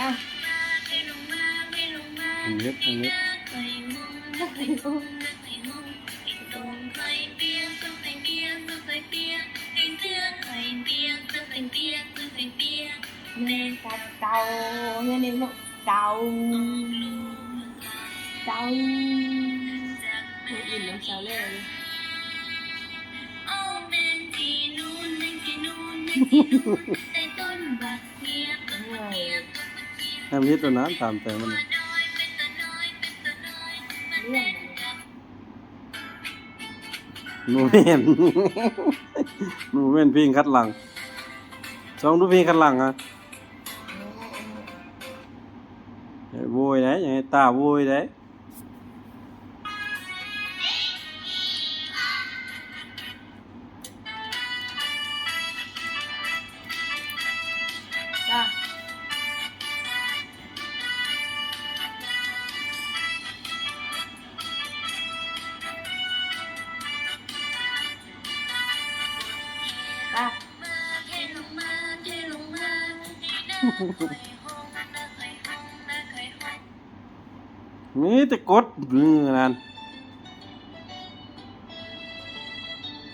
อะทางนี้ทางนี้แม่กับเต่าเนี่ยนี่ลูกเต่าเต่าไม่อิ่มน้ำเชาเลย ทางนี้ตัวนั้นตามใจมันน่ะเรื่องหนูเห็นหนูเป็นพิงคัดหลังสองดูพิงคัดหลังอะอย่าโว จ้ามีแต่กดมือนั่น